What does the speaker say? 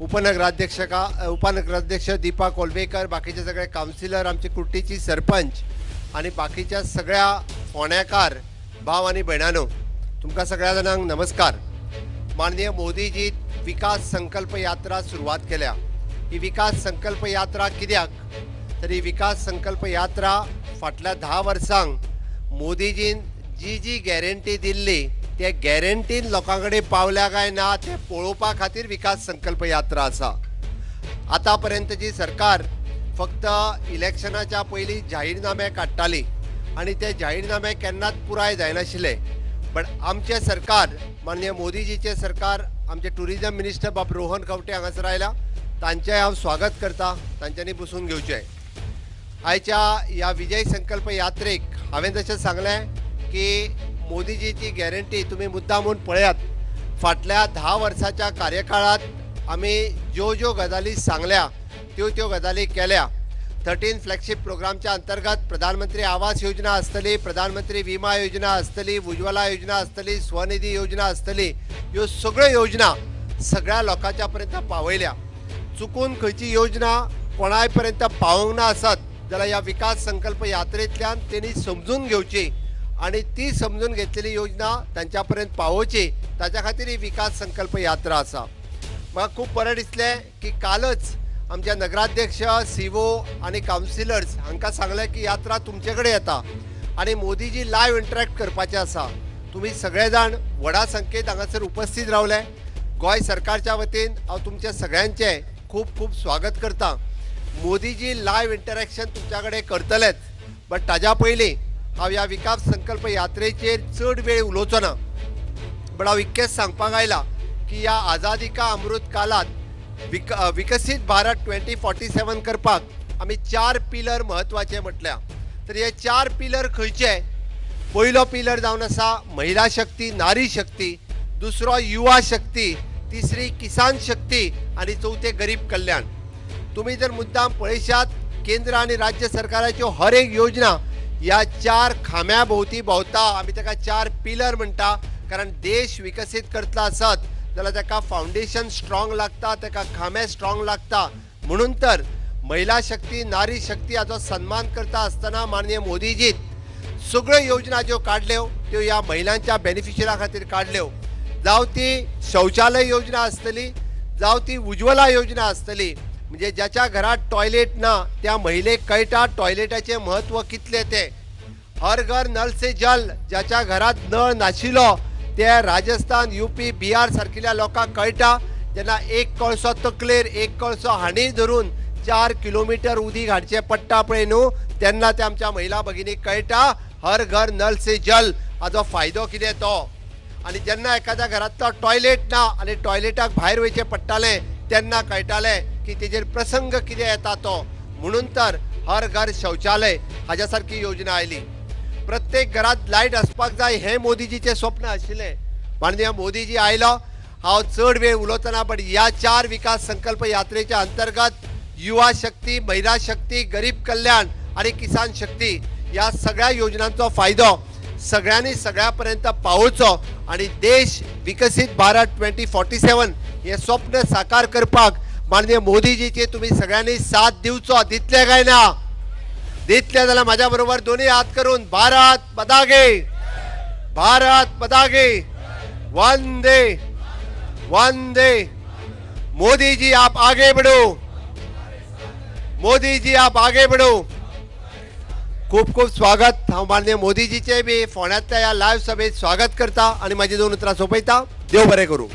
उपनगराध्यक्ष का उपनगराध्यक्ष दीपा कोलबेकर बाकीचे सगळे कावन्सिलर आमची कुटीची सरपंच आणि बाकीच्या सगळ्या फोण्याकार भाव आणि भयणानो तुमकां सगळ्या जाणांक नमस्कार. माननीय मोदीजी विकास संकल्प यात्रा सुरवात केल्या. ही विकास संकल्प यात्रा कित्याक? तर ही विकास संकल्प यात्रा फाटल्या धा वर्सांक मोदीजीन जी जी गॅरंटी दिल्ली ते गॅरंटीन लोकां कडेन पावल्या काय ना ते पळोवपा खातीर विकास संकल्प यात्रा आसा आतापर्यंतची सरकार फक्त इलेक्शनाच्या पयलीं जाहीरनामे काडटाली आनी ते जाहीरनामे केन्नाच पुराय जायनाशिल्ले. पण आमचे सरकार माननीय मोदीजीचे सरकार आमचे टुरिझम मिनिस्टर बाब रोहन कवटे हांगासर आयला तांचे हांव स्वागत करता तांच्यांनी बसून घेवचें. आयच्या ह्या विजय संकल्प यात्रेक हांवें जशें सांगलें की मोदीजीची गॅरंटी तुमी मुद्दामून पळयात. फाटल्या धा वर्साच्या कार्यकाळात आमी ज्यो ज्यो गजाली सांगल्या त्यो त्यो गजाली केल्या. थर्टीन फ्लॅगशीप प्रोग्रामच्या अंतर्गत प्रधानमंत्री आवास योजना आसतली प्रधानमंत्री विमा योजना आसतली उज्ज्वला योजना आसतली स्वनिधी योजना आसतली ह्यो सगळ्यो योजना सगळ्या लोकांच्या पर्यंत पावयल्या. चुकून खंयची योजना कोणाय पर्यंत पावूंक ना आसत जाल्यार ह्या विकास संकल्प यात्रेंतल्यान तेणी समजून घेवची. आणि ती समजून घेतलेली योजना तांच्या पर्यंत पावोवची ताच्या खातीर ही विकास संकल्प यात्रा आसा म्हाका खूब बरें दिसलें की कालच आमच्या नगराध्यक्ष सीओ आणि कावन्सिलर्स हांकां सांगलें की यात्रा तुमचे कडेन येता आनी मोदीजी लायव्ह इंटरॅक्ट करपाचें आसा तुमी सगळे जाण व्हडा संख्येत हांगासर उपस्थित रावले. गोंय सरकारच्या वतीन हांव तुमच्या सगळ्यांचें खूब खूब स्वागत करता. मोदीजी लायव्ह इंटरॅक्शन तुमच्या कडेन करतलेच बट ताज्या पयलीं हांव ह्या विकास संकल्प यात्रेचेर चड वेळ उलोवचो ना. बट हांव इतकेंच सांगपाक आयला की ह्या आझादी का अमृत काळात विक विकसीत भारत ट्वेंटी फॉर्टी सेवन करपाक आमी चार पिलर म्हत्वाचे म्हटल्या. तर हे चार पिलर खंयचे? पयलो पिलर जावन आसा महिला शक्ती नारी शक्ती दुसरो युवा शक्ती तिसरी किसान शक्ती आणि चौथे गरीब कल्याण. तुम्ही जर मुद्दाम पळयशात केंद्र आणि राज्य सरकाराच्यो हर एक योजना या चार खांब्या भोवता भोंवता आमी ताका चार पिलर म्हणटा कारण देश विकसीत करतलो आसत जाल्यार ताका फावंडेशन स्ट्रॉंग लागता ताका खांबे स्ट्रॉंग लागता. म्हणून तर महिला शक्ती नारी शक्ती हाचो सन्मान करता आसतना माननीय मोदीजीत सगळ्यो योजना ज्यो काडल्यो हो, त्यो ह्या महिलांच्या बेनिफिशरा खातीर काडल्यो हो. जावं ती शौचालय योजना आसतली जावं ती उज्ज्वला योजना आसतली म्हणजे ज्याच्या घरात टॉयलेट ना त्या महिलेक कळटा टॉयलेटाचे महत्त्व कितले ते? हर घर नल से जल ज्याच्या घरात नळ नाशिलो ते राजस्थान युपी बिहार सारकिल्या लोकांक कळटा जेन्ना एक कळसो तकलेर एक कळसो हांणी धरून चार किलोमिटर उदीक हाडचें पडटा पळय न्हू तेन्ना ते आमच्या महिला भगिनीक कळटा हर घर नल से जल हाचो फायदो कितें तो? आनी जेन्ना एखाद्या घरांतलो तो टॉयलेट ना आनी टॉयलेटाक भायर वयचें पडटालें तेन्ना कळटालें की तेजेर प्रसंग कितें येता तो. म्हणून तर हर घर शौचालय हाज्या सारकी योजना आयली प्रत्येक घरात लायट आसपाक जाय हें मोदीजीचें स्वप्न आशिल्लें. माननीय मोदीजी आयलो हांव चड वेळ उलयतना बट ह्या चार विकास संकल्प यात्रेच्या अंतर्गत युवा शक्ती महिला शक्ती गरीब कल्याण आणि किसान शक्ती या सगळ्या योजनांचो फायदो सगळ्यांनी सगळ्यापर्यंत पावोवचो आणि देश विकसित भारत ट्वेंटी फॉर्टी सेवन हे स्वप्न साकार करपाक माननीय मोदीजीचे तुम्ही सगळ्यांनी साथ दिवचो दितले काय ना? दितले जाल्यार माझ्या बरोबर दोन्ही हात करून. भारत पदागे भारत पदागे वंदे. वंदे. मोदीजी आप आगे बढ़ो. मोदीजी आप आगे बढ़ो. खूप खूप स्वागत. हांव माननीय मोदीजीचे बी फोंड्यांतल्या ह्या लायव्ह सभेत स्वागत करता आणि माझी दोन उतरां सोंपयता देव बरें करूं.